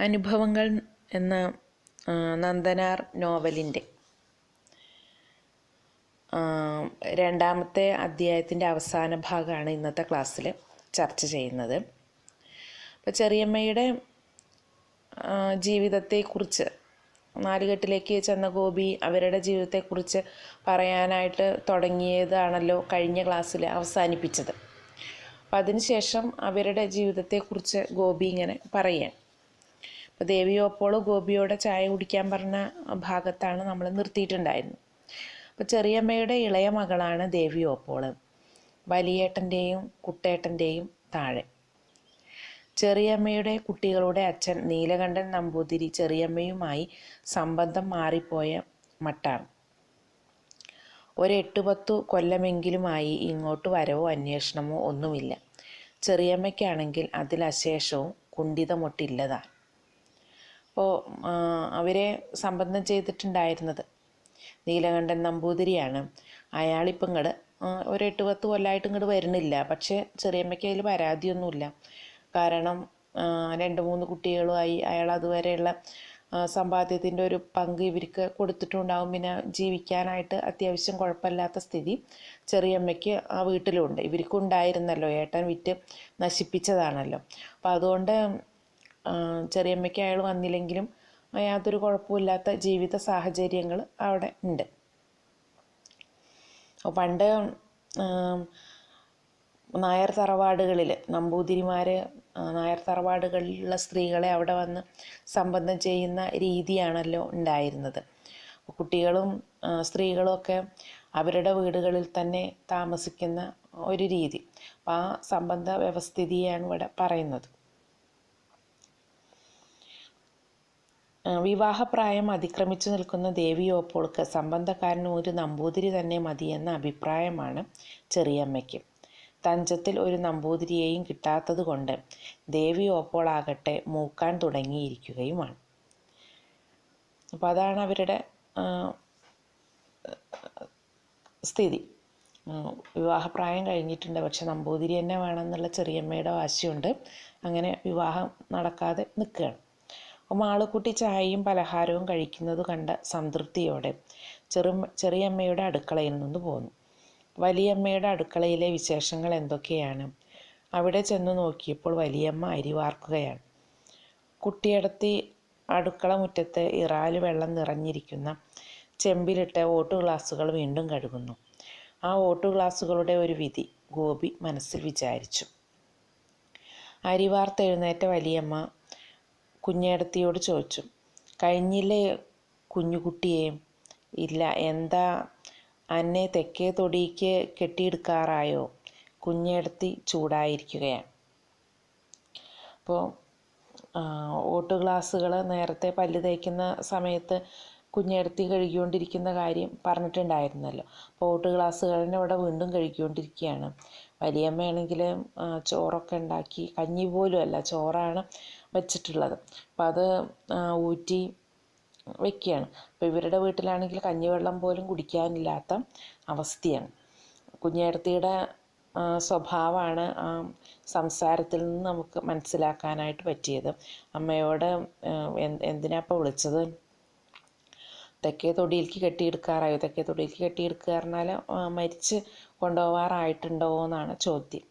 അനുഭവങ്ങൾ എന്ന നന്ദനാർ നോവലിന്റെ രണ്ടാമത്തെ അധ്യായത്തിന്റെ അവസാന ഭാഗമാണ് ഇന്നത്തെ ക്ലാസ്സിൽ ചർച്ച ചെയ്യുന്നത്. അപ്പോൾ ചെറിയമ്മയുടെ ജീവിതത്തെക്കുറിച്ച് നാലുകെട്ടിലേക്ക് ചെന്ന ഗോപി അവരുടെ ജീവിതത്തെക്കുറിച്ച് പറയാനായിട്ട് തുടങ്ങിയതാണല്ലോ കഴിഞ്ഞ ക്ലാസ്സിൽ അവസാനിപ്പിച്ചത്. അപ്പം അതിനുശേഷം അവരുടെ ജീവിതത്തെക്കുറിച്ച് ഗോപി ഇങ്ങനെ പറയാൻ അപ്പോൾ ദേവിയോ അപ്പോളോ ഗോപിയോടെ ചായ കുടിക്കാൻ പറഞ്ഞ ഭാഗത്താണ് നമ്മൾ നിർത്തിയിട്ടുണ്ടായിരുന്നത്. അപ്പോൾ ചെറിയമ്മയുടെ ഇളയ മകളാണ് ദേവിയോ അപ്പോൾ വലിയേട്ടന്റെയും കുട്ടേട്ടന്റെയും താഴെ. ചെറിയമ്മയുടെ കുട്ടികളുടെ അച്ഛൻ നീലകണ്ഠൻ നമ്പൂതിരി ചെറിയമ്മയുമായി സംബന്ധം മാറിപ്പോയ മട്ടാണ്. ഒരു പത്തു കൊല്ലമെങ്കിലുമായി ഇങ്ങോട്ട് വരവോ അന്വേഷണമോ ഒന്നുമില്ല. ചെറിയമ്മയ്ക്കാണെങ്കിൽ അതിലശേഷവും അശേഷവും കുണ്ഠിതമൊട്ടില്ലതാൻ അപ്പോൾ അവരെ സംബന്ധം ചെയ്തിട്ടുണ്ടായിരുന്നത്. നീലകണ്ഠൻ നമ്പൂതിരിയാണ്. അയാളിപ്പം ഇങ്ങോട്ട് ഒരു എട്ട് പത്ത് കൊല്ലമായിട്ട് ഇങ്ങോട്ട് വരുന്നില്ല. പക്ഷേ ചെറിയമ്മയ്ക്ക് അതിൽ പരാതിയൊന്നുമില്ല. കാരണം രണ്ട് മൂന്ന് കുട്ടികളുമായി അയാൾ അതുവരെയുള്ള സമ്പാദ്യത്തിന്റെ ഒരു പങ്ക് ഇവർക്ക് കൊടുത്തിട്ടുണ്ടാവും. പിന്നെ ജീവിക്കാനായിട്ട് അത്യാവശ്യം കുഴപ്പമില്ലാത്ത സ്ഥിതി ചെറിയമ്മയ്ക്ക് ആ വീട്ടിലുണ്ട്. ഇവർക്കുണ്ടായിരുന്നല്ലോ. ഏട്ടൻ വിറ്റ് നശിപ്പിച്ചതാണല്ലോ. അപ്പോൾ അതുകൊണ്ട് ചെറിയമ്മയ്ക്ക് അയാൾ വന്നില്ലെങ്കിലും യാതൊരു കുഴപ്പമില്ലാത്ത ജീവിത സാഹചര്യങ്ങൾ അവിടെ ഉണ്ട്. പണ്ട് നായർ തറവാടുകളിൽ നമ്പൂതിരിമാർ നായർ തറവാടുകളിലുള്ള സ്ത്രീകളെ അവിടെ വന്ന് സംബന്ധം ചെയ്യുന്ന രീതിയാണല്ലോ ഉണ്ടായിരുന്നത്. കുട്ടികളും സ്ത്രീകളും ഒക്കെ അവരുടെ വീടുകളിൽ തന്നെ താമസിക്കുന്ന ഒരു രീതി. അപ്പോൾ ആ സംബന്ധ വ്യവസ്ഥിതിയാണ് ഇവിടെ പറയുന്നത്. വിവാഹപ്രായം അതിക്രമിച്ചു നിൽക്കുന്ന ദേവിയോപ്പോൾക്ക് സംബന്ധക്കാരന് ഒരു നമ്പൂതിരി തന്നെ മതിയെന്ന അഭിപ്രായമാണ് ചെറിയമ്മയ്ക്ക്. തഞ്ചത്തിൽ ഒരു നമ്പൂതിരിയെയും കിട്ടാത്തത് കൊണ്ട് ദേവി ഓപ്പോളാകട്ടെ മൂക്കാൻ തുടങ്ങിയിരിക്കുകയുമാണ്. അപ്പോൾ അതാണ് അവരുടെ സ്ഥിതി. വിവാഹപ്രായം കഴിഞ്ഞിട്ടുണ്ട് പക്ഷെ നമ്പൂതിരി തന്നെ വേണമെന്നുള്ള ചെറിയമ്മയുടെ വാശിയുണ്ട്. അങ്ങനെ വിവാഹം നടക്കാതെ നിൽക്കുകയാണ്. മാളുക്കുട്ടി ചായയും പലഹാരവും കഴിക്കുന്നത് കണ്ട സംതൃപ്തിയോടെ ചെറു ചെറിയമ്മയുടെ അടുക്കളയിൽ നിന്ന് പോന്നു. വലിയമ്മയുടെ അടുക്കളയിലെ വിശേഷങ്ങൾ എന്തൊക്കെയാണ്? അവിടെ ചെന്ന് നോക്കിയപ്പോൾ വലിയമ്മ അരി വാർക്കുകയാണ്. കുട്ടിയടത്തി അടുക്കള മുറ്റത്ത് ഇറാൽ വെള്ളം നിറഞ്ഞിരിക്കുന്ന ചെമ്പിലിട്ട ഓട്ടു ഗ്ലാസ്സുകൾ വീണ്ടും കഴുകുന്നു. ആ ഓട്ടു ഗ്ലാസ്സുകളുടെ ഒരു വിധി ഗോപി മനസ്സിൽ വിചാരിച്ചു. അരിവാർത്തെഴുന്നേറ്റ വലിയമ്മ കുഞ്ഞേടത്തിയോട് ചോദിച്ചു. കഴിഞ്ഞില്ലേ കുഞ്ഞുകുട്ടിയെ? ഇല്ല എന്താ അന്നെ തെക്കേ തൊടിക്ക് കെട്ടിയെടുക്കാറായോ? കുഞ്ഞേടത്തി ചൂടായിരിക്കുകയാണ്. അപ്പോൾ ഓട്ട് ഗ്ലാസ്സുകൾ നേരത്തെ പല്ല് തേക്കുന്ന സമയത്ത് കുഞ്ഞെടുത്തി കഴുകിക്കൊണ്ടിരിക്കുന്ന കാര്യം പറഞ്ഞിട്ടുണ്ടായിരുന്നല്ലോ. അപ്പോൾ ഓട്ട് ഗ്ലാസ്സുകളിനെ ഇവിടെ വീണ്ടും കഴുകിക്കൊണ്ടിരിക്കുകയാണ്. വലിയമ്മയാണെങ്കിൽ ചോറൊക്കെ ഉണ്ടാക്കി കഞ്ഞി പോലും അല്ല ചോറാണ് വെച്ചിട്ടുള്ളത്. അപ്പോൾ അത് ഊറ്റി വെക്കുകയാണ്. അപ്പോൾ ഇവരുടെ വീട്ടിലാണെങ്കിൽ കഞ്ഞിവെള്ളം പോലും കുടിക്കാനില്ലാത്ത അവസ്ഥയാണ്. കുഞ്ഞേടത്തിയുടെ സ്വഭാവമാണ് ആ സംസാരത്തിൽ നിന്ന് നമുക്ക് മനസ്സിലാക്കാനായിട്ട് പറ്റിയത്. അമ്മയോട് എന്തിനാപ്പോൾ വിളിച്ചത്? തെക്കേ തൊടിയിലേക്ക് കെട്ടിയെടുക്കാറായോ? തെക്കേ തൊടിയിലേക്ക് കെട്ടിയെടുക്കുക പറഞ്ഞാൽ മരിച്ച് കൊണ്ടുപോകാറായിട്ടുണ്ടോ എന്നാണ് ചോദ്യം.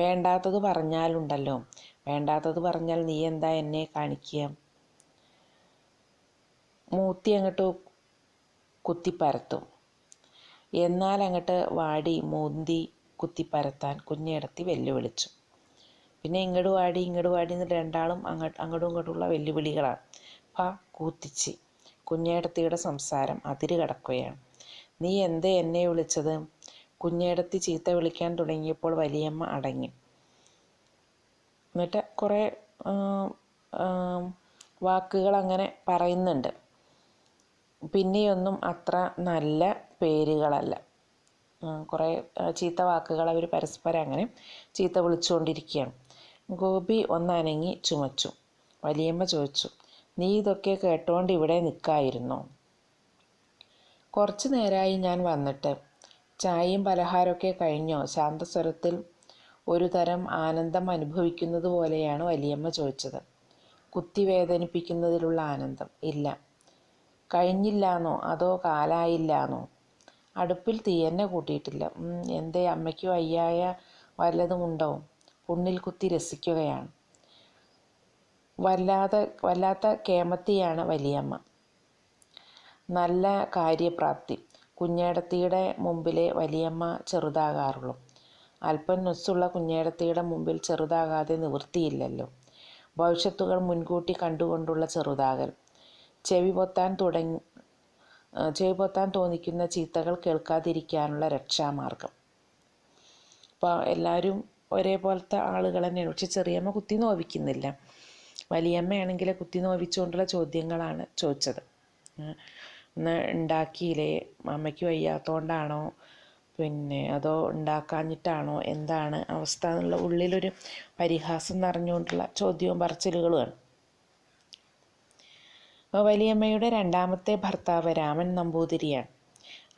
വേണ്ടാത്തത് പറഞ്ഞാലുണ്ടല്ലോ. വേണ്ടാത്തത് പറഞ്ഞാൽ നീ എന്താ എന്നെ കാണിക്കുക? മൂത്തി അങ്ങോട്ട് കുത്തിപ്പരത്തും. എന്നാൽ അങ്ങോട്ട് വാടി മൂന്തി കുത്തിപ്പരത്താൻ കുഞ്ഞിടത്തി വെല്ലുവിളിച്ചു. പിന്നെ ഇങ്ങോട്ട് വാടി ഇങ്ങോട്ട് വാടി എന്ന് രണ്ടാളും അങ്ങോട്ട് അങ്ങോട്ടും ഇങ്ങോട്ടുമുള്ള വെല്ലുവിളികളാണ്. പ കൂത്തിച്ചി. കുഞ്ഞേടത്തിയുടെ സംസാരം അതിര് കടക്കുകയാണ്. നീ എന്തേ എന്നെ വിളിച്ചത്? കുഞ്ഞേടത്തി ചീത്ത വിളിക്കാൻ തുടങ്ങിയപ്പോൾ വലിയമ്മ അടങ്ങി. എന്നിട്ട് കുറേ വാക്കുകൾ അങ്ങനെ പറയുന്നുണ്ട്. പിന്നെയൊന്നും അത്ര നല്ല പേരുകളല്ല. കുറേ ചീത്ത വാക്കുകൾ അവർ പരസ്പരം അങ്ങനെ ചീത്ത വിളിച്ചുകൊണ്ടിരിക്കുകയാണ്. ഗോപി ഒന്നനങ്ങി ചുമച്ചു. വലിയമ്മ ചോദിച്ചു നീ ഇതൊക്കെ കേട്ടോണ്ട് ഇവിടെ നിൽക്കായിരുന്നോ കുറച്ച് നേരമായി ഞാൻ വന്നിട്ട്. ചായയും പലഹാരമൊക്കെ കഴിഞ്ഞോ? ശാന്തസ്വരത്തിൽ ഒരു തരം ആനന്ദം അനുഭവിക്കുന്നത് പോലെയാണ് വലിയമ്മ ചോദിച്ചത്. കുത്തി വേദനിപ്പിക്കുന്നതിലുള്ള ആനന്ദം. ഇല്ല. കഴിഞ്ഞില്ലാന്നോ? അതോ കാലായില്ലാന്നോ? അടുപ്പിൽ തീയന്നെ കൂട്ടിയിട്ടില്ല. എന്റെ അമ്മയ്ക്ക് വയ്യായ വല്ലതുമുണ്ടോ പുണ്ണിൽ കുത്തി രസിക്കുകയാണ്. വല്ലാതെ വല്ലാത്ത കേമത്തിയാണ് വലിയമ്മ. നല്ല കാര്യപ്രാപ്തി. കുഞ്ഞേടത്തിയുടെ മുമ്പിലെ വലിയമ്മ ചെറുതാകാറുള്ളൂ. അല്പം നൊസ്സുള്ള കുഞ്ഞേടത്തിയുടെ മുമ്പിൽ ചെറുതാകാതെ നിവൃത്തിയില്ലല്ലോ. ഭവിഷ്യത്തുകൾ മുൻകൂട്ടി കണ്ടുകൊണ്ടുള്ള ചെറുതാകൽ. ചെവി പൊത്താൻ തുടങ്ങി ചെവി പൊത്താൻ തോന്നിക്കുന്ന ചീത്തകൾ കേൾക്കാതിരിക്കാനുള്ള രക്ഷാമാർഗം. അപ്പോൾ എല്ലാവരും ഒരേപോലത്തെ ആളുകൾ തന്നെയാണ് പക്ഷെ ചെറിയമ്മ കുത്തി നോവിക്കുന്നില്ല. വലിയമ്മയാണെങ്കിൽ കുത്തി നോവിച്ചുകൊണ്ടുള്ള ചോദ്യങ്ങളാണ് ചോദിച്ചത്. ഒന്ന് ഉണ്ടാക്കിയില്ലേ? അമ്മയ്ക്ക് വയ്യാത്തതുകൊണ്ടാണോ പിന്നെ അതോ ഉണ്ടാക്കാഞ്ഞിട്ടാണോ? എന്താണ് അവസ്ഥ എന്നുള്ള ഉള്ളിലൊരു പരിഹാസം നിറഞ്ഞുകൊണ്ടുള്ള ചോദ്യവും പറച്ചിലുകളുമാണ്. വലിയമ്മയുടെ രണ്ടാമത്തെ ഭർത്താവ് രാമൻ നമ്പൂതിരിയാണ്.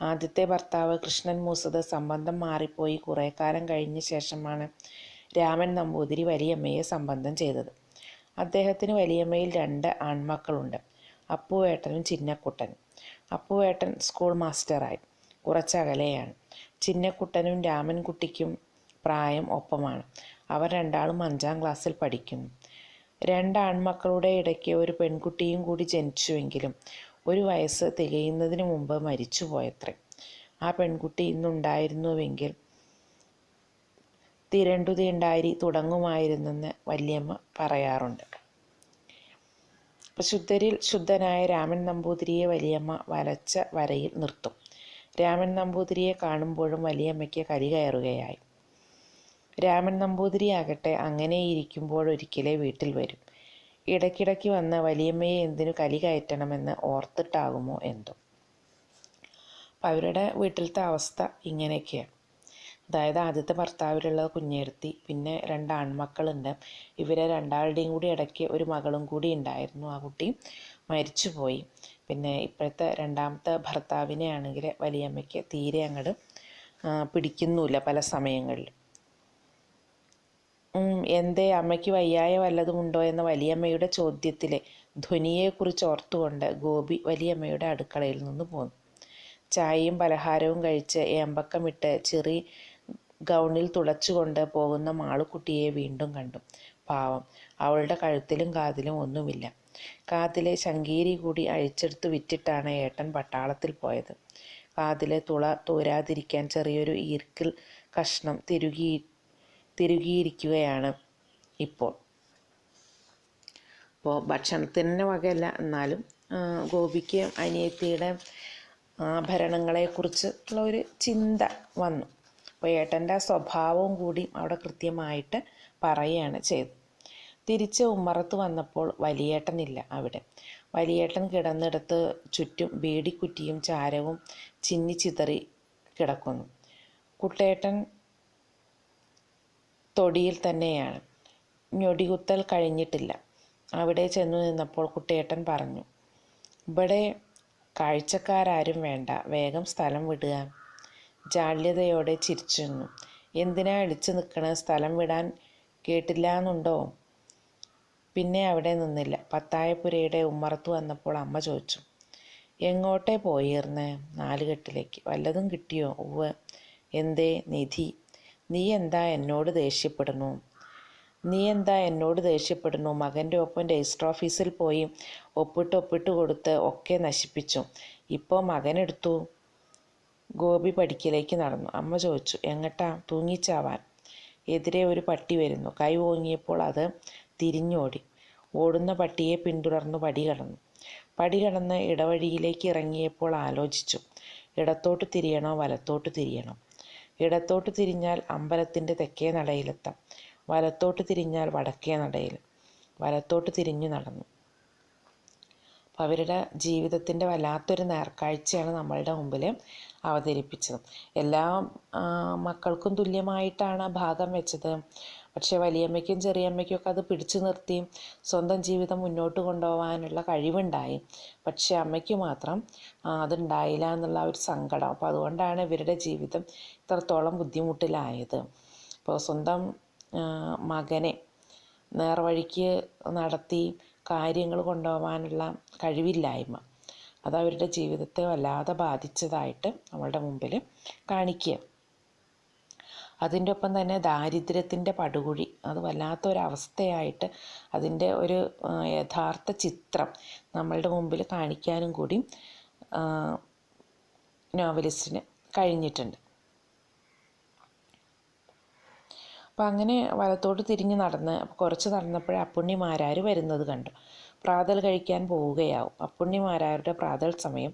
ആദ്യത്തെ ഭർത്താവ് കൃഷ്ണൻ മൂസത് സംബന്ധം മാറിപ്പോയി കുറേ കാലം കഴിഞ്ഞ ശേഷമാണ് രാമൻ നമ്പൂതിരി വലിയമ്മയെ സംബന്ധം ചെയ്തത്. അദ്ദേഹത്തിന് വലിയമ്മയിൽ രണ്ട് ആൺമക്കളുണ്ട്. അപ്പുവേട്ടനും ചിന്നക്കുട്ടനും. അപ്പുവേട്ടൻ സ്കൂൾ മാസ്റ്ററായി. കുറച്ചകലെയാണ് ചിന്നക്കുട്ടനും രാമൻകുട്ടിക്കും പ്രായം ഒപ്പമാണ്. അവർ രണ്ടാളും അഞ്ചാം ക്ലാസ്സിൽ പഠിക്കുന്നു. രണ്ട് ആൺമക്കളുടെ ഇടയ്ക്ക് ഒരു പെൺകുട്ടിയും കൂടി ജനിച്ചുവെങ്കിലും ഒരു വയസ്സ് തികയുന്നതിന് മുമ്പ് മരിച്ചുപോയത്രേ. ആ പെൺകുട്ടി ഇന്നുണ്ടായിരുന്നുവെങ്കിൽ തിരണ്ടുതീണ്ടാരി തുടങ്ങുമായിരുന്നെന്ന് വല്യമ്മ പറയാറുണ്ട്. ശുദ്ധരിൽ ശുദ്ധനായ രാമൻ നമ്പൂതിരിയെ വലിയമ്മ വരച്ച വരയിൽ നിർത്തും. രാമൻ നമ്പൂതിരിയെ കാണുമ്പോഴും വലിയമ്മയ്ക്ക് കലി കയറുകയായി. രാമൻ നമ്പൂതിരിയാകട്ടെ അങ്ങനെ ഇരിക്കുമ്പോഴൊരിക്കലേ വീട്ടിൽ വരും. ഇടയ്ക്കിടയ്ക്ക് വന്ന് വലിയമ്മയെ എന്തിനു കലി കയറ്റണമെന്ന് ഓർത്തിട്ടാകുമോ എന്തോ. അവരുടെ വീട്ടിലത്തെ അവസ്ഥ ഇങ്ങനെയൊക്കെയാണ്. അതായത് ആദ്യത്തെ ഭർത്താവിലുള്ള കുഞ്ഞേർത്തി പിന്നെ രണ്ട് ആൺമക്കളുണ്ട് ഇവരെ രണ്ടാളുടെയും കൂടി ഇടയ്ക്ക് ഒരു മകളും കൂടി ഉണ്ടായിരുന്നു. ആ കുട്ടി മരിച്ചുപോയി. പിന്നെ ഇപ്പോഴത്തെ രണ്ടാമത്തെ ഭർത്താവിനെ ആണെങ്കിൽ വലിയമ്മയ്ക്ക് തീരെ അങ്ങോട്ട് പിടിക്കുന്നുമില്ല പല സമയങ്ങളിൽ. എന്തേ അമ്മയ്ക്ക് വയ്യായ വല്ലതുമുണ്ടോ എന്ന വലിയമ്മയുടെ ചോദ്യത്തിലെ ധ്വനിയെക്കുറിച്ച് ഓർത്തുകൊണ്ട് ഗോപി വലിയമ്മയുടെ അടുക്കളയിൽ നിന്ന് പോന്നു. ചായയും പലഹാരവും കഴിച്ച് ഏമ്പക്കമിട്ട് ചെറി ഗൗണിൽ തുളച്ചുകൊണ്ട് പോകുന്ന മാളുക്കുട്ടിയെ വീണ്ടും കണ്ടു. പാവം അവളുടെ കഴുത്തിലും കാതിലും ഒന്നുമില്ല. കാതിലെ ശങ്കീരി കൂടി അഴിച്ചെടുത്ത് വിറ്റിട്ടാണ് ഏട്ടൻ പട്ടാളത്തിൽ പോയത്. കാതിലെ തുള തോരാതിരിക്കാൻ ചെറിയൊരു ഈർക്കിൽ കഷ്ണം തിരുകി തിരുകിയിരിക്കുകയാണ് ഇപ്പോൾ. അപ്പോൾ ഭക്ഷണത്തിന് വകയല്ല എന്നാലും ഗോപിക്ക് അനിയത്തിയുടെ ആഭരണങ്ങളെക്കുറിച്ച് ഉള്ള ഒരു ചിന്ത വന്നു. അപ്പോൾ ഏട്ടന്റെ സ്വഭാവവും കൂടി അവിടെ കൃത്യമായിട്ട് പറയുകയാണ് ചെയ്തത്. തിരിച്ച് ഉമ്മറത്ത് വന്നപ്പോൾ വലിയേട്ടനില്ല അവിടെ. വലിയേട്ടൻ കിടന്നിടത്ത് ചുറ്റും ബീഡിക്കുറ്റിയും ചാരവും ചിന്നി ചിതറി കിടക്കുന്നു. കുട്ടേട്ടൻ തൊടിയിൽ തന്നെയാണ്. ഞൊടികുത്തൽ കഴിഞ്ഞിട്ടില്ല. അവിടെ ചെന്നു നിന്നപ്പോൾ കുട്ടേട്ടൻ പറഞ്ഞു ഇവിടെ കാഴ്ചക്കാരാരും വേണ്ട. വേഗം സ്ഥലം വിടുക. ജാള്യതയോടെ ചിരിച്ചു നിന്നു എന്തിനാ അടിച്ചു നിൽക്കണ സ്ഥലം വിടാൻ കേട്ടില്ല എന്നുണ്ടോ പിന്നെ അവിടെ നിന്നില്ല. പത്തായപ്പുരയുടെ ഉമ്മറത്ത് വന്നപ്പോൾ അമ്മ ചോദിച്ചു എങ്ങോട്ടേ പോയിരുന്ന് നാലുകെട്ടിലേക്ക്. വല്ലതും കിട്ടിയോ? ഉവ്വ്. എന്തേ? നിധി. നീ എന്താ എന്നോട് ദേഷ്യപ്പെടുന്നു? നീ എന്താ എന്നോട് ദേഷ്യപ്പെടുന്നു? മകന്റെ ഒപ്പം രജിസ്റ്റർ ഓഫീസിൽ പോയി ഒപ്പിട്ട് ഒപ്പിട്ട് കൊടുത്ത് ഒക്കെ നശിപ്പിച്ചു. ഇപ്പോൾ മകനെടുത്തു ഗോപി പടിക്കലേക്ക് നടന്നു. അമ്മ ചോദിച്ചു എങ്ങട്ടാ? തൂങ്ങിച്ചാവാൻ? എതിരെ ഒരു പട്ടി വരുന്നു. കൈ ഓങ്ങിയപ്പോൾ അത് തിരിഞ്ഞോടി. ഓടുന്ന പട്ടിയെ പിന്തുടർന്നു പടി കടന്നു. പടി കടന്ന് ഇടവഴിയിലേക്ക് ഇറങ്ങിയപ്പോൾ ആലോചിച്ചു. ഇടത്തോട്ട് തിരിയണോ വലത്തോട്ട് തിരിയണോ? ഇടത്തോട്ട് തിരിഞ്ഞാൽ അമ്പലത്തിന്റെ തെക്കേ നടയിലെത്താം. വലത്തോട്ട് തിരിഞ്ഞാൽ വടക്കേ നടയിൽ വലത്തോട്ട് തിരിഞ്ഞു നടന്നു. അപ്പോൾ അവരുടെ ജീവിതത്തിന്റെ വല്ലാത്തൊരു നേർക്കാഴ്ചയാണ് നമ്മളുടെ മുമ്പിൽ അവതരിപ്പിച്ചത്. എല്ലാ മക്കൾക്കും തുല്യമായിട്ടാണ് ഭാഗം വെച്ചത്. പക്ഷേ വലിയമ്മയ്ക്കും ചെറിയമ്മയ്ക്കും ഒക്കെ അത് പിടിച്ചു നിർത്തി സ്വന്തം ജീവിതം മുന്നോട്ട് കൊണ്ടുപോകാനുള്ള കഴിവുണ്ടായി. പക്ഷേ അമ്മയ്ക്ക് മാത്രം അതുണ്ടായില്ല എന്നുള്ള ഒരു സങ്കടം. അപ്പോൾ അതുകൊണ്ടാണ് ഇവരുടെ ജീവിതം ഇത്രത്തോളം ബുദ്ധിമുട്ടിലായത്. അപ്പോൾ സ്വന്തം മകനെ നേർവഴിക്ക് നടത്തി കാര്യങ്ങൾ കൊണ്ടുപോകാനുള്ള കഴിവില്ലായ്മ. അത് അവരുടെ ജീവിതത്തെ വല്ലാതെ ബാധിച്ചതായിട്ട് നമ്മളുടെ മുമ്പിൽ കാണിക്കുക. അതിന്റെ ഒപ്പം തന്നെ ദാരിദ്ര്യത്തിന്റെ പടുകുഴി അത് വല്ലാത്തൊരവസ്ഥയായിട്ട് അതിന്റെ ഒരു യഥാർത്ഥ ചിത്രം നമ്മളുടെ മുമ്പിൽ കാണിക്കാനും കൂടി നോവലിസ്റ്റിന് കഴിഞ്ഞിട്ടുണ്ട്. അപ്പം അങ്ങനെ വലത്തോട്ട് തിരിഞ്ഞ് നടന്ന് കുറച്ച് നടന്നപ്പോഴേ അപ്പുണ്ണിമാരാർ വരുന്നത് കണ്ടു. പ്രാതൽ കഴിക്കാൻ പോവുകയാവും. അപ്പുണ്ണിമാരാരുടെ പ്രാതൽ സമയം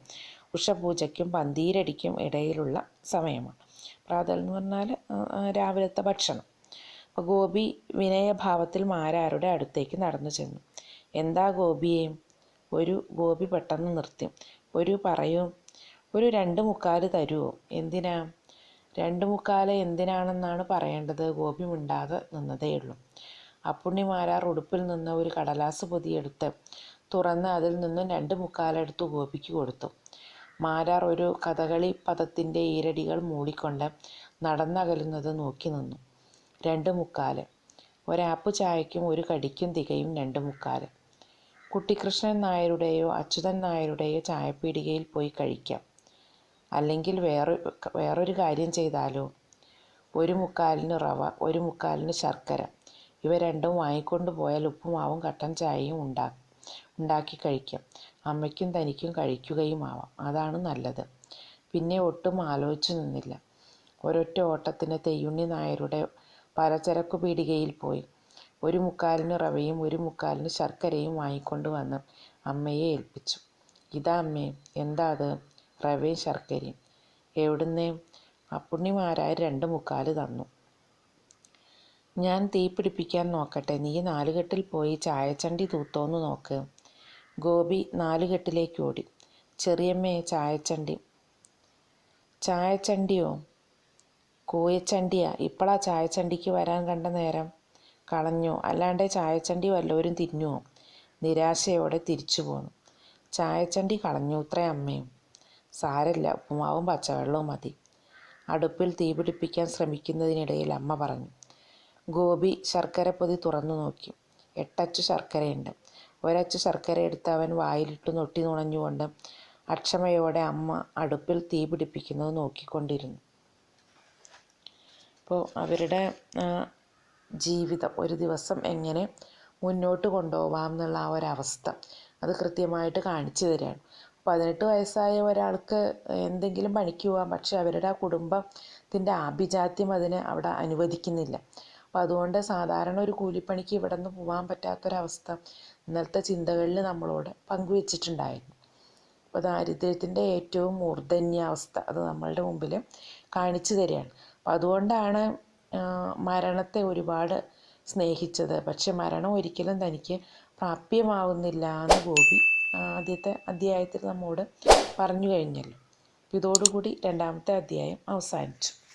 ഉഷപൂജയ്ക്കും പന്തീരടിക്കും ഇടയിലുള്ള സമയമാണ്. പ്രാതൽ എന്ന് പറഞ്ഞാൽ രാവിലത്തെ ഭക്ഷണം. അപ്പോൾ ഗോപി വിനയഭാവത്തിൽ മാരാരുടെ അടുത്തേക്ക് നടന്നു ചെന്നു. എന്താ ഗോപിയെ? ഒരു ഗോപി പെട്ടെന്ന് നിർത്തി. ഒരു പറയൂ. ഒരു രണ്ട് മുക്കാൽ തരുമോ എന്തിനാ? രണ്ട് മുക്കാൽ എന്തിനാണെന്നാണ് പറയേണ്ടത്? ഗോപി മിണ്ടാതെ നിന്നതേയുള്ളൂ. അപ്പുണ്ണിമാരാർ ഉടുപ്പിൽ നിന്ന് ഒരു കടലാസ് പൊതിയെടുത്ത് തുറന്ന് അതിൽ നിന്നും രണ്ട് മുക്കാലെടുത്ത് ഗോപിക്ക് കൊടുത്തു. മാരാർ ഒരു കഥകളി പദത്തിന്റെ ഈരടികൾ മൂടിക്കൊണ്ട് നടന്നകലുന്നത് നോക്കി നിന്നു. രണ്ട് മുക്കാൽ. ഒരാപ്പ് ചായക്കും ഒരു കടിക്കും തികയും രണ്ട് മുക്കാൽ. കുട്ടിക്കൃഷ്ണൻ നായരുടെയോ അച്യുതൻ നായരുടെയോ ചായപ്പീടികയിൽ പോയി കഴിക്കാം. അല്ലെങ്കിൽ വേറെ വേറൊരു കാര്യം ചെയ്താലോ? ഒരു മുക്കാലിന് റവ ഒരു മുക്കാലിന് ശർക്കര. ഇവ രണ്ടും വാങ്ങിക്കൊണ്ട് പോയാൽ ഉപ്പുമാവും കട്ടൻ ചായയും ഉണ്ടാ ഉണ്ടാക്കി കഴിക്കാം. അമ്മയ്ക്കും തനിക്കും കഴിക്കുകയും ആവാം അതാണ് നല്ലത്. പിന്നെ ഒട്ടും ആലോചിച്ചു നിന്നില്ല. ഒരൊറ്റ ഓട്ടത്തിന് തെയ്യുണ്ണി നായരുടെ പലചരക്കു പീടികയിൽ പോയി. ഒരു മുക്കാലിന് റവയും ഒരു മുക്കാലിന് ശർക്കരയും വാങ്ങിക്കൊണ്ട് വന്ന് അമ്മയെ ഏൽപ്പിച്ചു. ഇതാ അമ്മേ എന്താ അത്? റവയും ശർക്കരയും. എവിടുന്ന്? അപ്പുണ്ണിമാരായ രണ്ട് മുക്കാൽ തന്നു. ഞാൻ തീ പിടിപ്പിക്കാൻ നോക്കട്ടെ. നീ നാലുകെട്ടിൽ പോയി ചായച്ചണ്ടി തൂത്തോന്ന് നോക്ക്. ഗോപി നാലുകെട്ടിലേക്ക് ഓടി. ചെറിയമ്മേ ചായച്ചണ്ടി. ചായച്ചണ്ടിയോ? കോയച്ചണ്ടിയാ. ഇപ്പോഴാ ചായച്ചണ്ടിക്ക് വരാൻ കണ്ട നേരം. കളഞ്ഞോ. അല്ലാണ്ട് ചായച്ചണ്ടി വല്ലവരും തിന്നുവോ? നിരാശയോടെ തിരിച്ചു പോന്നു. ചായച്ചണ്ടി കളഞ്ഞു. ഇത്രേ അമ്മയും സാരമില്ല ഉപ്പുമാവും പച്ചവെള്ളവും മതി. അടുപ്പിൽ തീ പിടിപ്പിക്കാൻ ശ്രമിക്കുന്നതിനിടയിൽ അമ്മ പറഞ്ഞു ഗോപി ശർക്കരപ്പൊതി തുറന്നു നോക്കി. എട്ടച്ചു ശർക്കരയുണ്ട്. ഒരച്ചു ശർക്കര എടുത്ത് അവൻ വായിലിട്ട് നൊട്ടി നുണഞ്ഞുകൊണ്ട് അക്ഷമയോടെ അമ്മ അടുപ്പിൽ തീ പിടിപ്പിക്കുന്നത് നോക്കിക്കൊണ്ടിരുന്നു. അപ്പോൾ അവരുടെ ജീവിതം ഒരു ദിവസം എങ്ങനെ മുന്നോട്ട് കൊണ്ടുപോകാം എന്നുള്ള ആ ഒരവസ്ഥ അത് കൃത്യമായിട്ട് കാണിച്ചു തരികയാണ്. പതിനെട്ട് വയസ്സായ ഒരാൾക്ക് എന്തെങ്കിലും പണിക്ക് പോകാം പക്ഷെ അവരുടെ ആ കുടുംബത്തിന്റെ ആഭിജാത്യം അതിന് അവിടെ അനുവദിക്കുന്നില്ല. അപ്പോൾ അതുകൊണ്ട് സാധാരണ ഒരു കൂലിപ്പണിക്ക് ഇവിടെ നിന്ന് പോകാൻ പറ്റാത്തൊരവസ്ഥ ഇന്നലത്തെ ചിന്തകളിൽ നമ്മളോട് പങ്കുവെച്ചിട്ടുണ്ടായിരുന്നു. അപ്പോൾ ദാരിദ്ര്യത്തിന്റെ ഏറ്റവും മൂർധന്യാവസ്ഥ അത് നമ്മളുടെ മുമ്പിൽ കാണിച്ചു തരികയാണ്. അപ്പോൾ അതുകൊണ്ടാണ് മരണത്തെ ഒരുപാട് സ്നേഹിച്ചത്. പക്ഷെ മരണം ഒരിക്കലും തനിക്ക് പ്രാപ്യമാവുന്നില്ല എന്ന് ഗോപി ആദ്യത്തെ അധ്യായത്തിൽ നമ്മോട് പറഞ്ഞു കഴിഞ്ഞല്ലോ. ഇതോടുകൂടി രണ്ടാമത്തെ അധ്യായം അവസാനിച്ചു.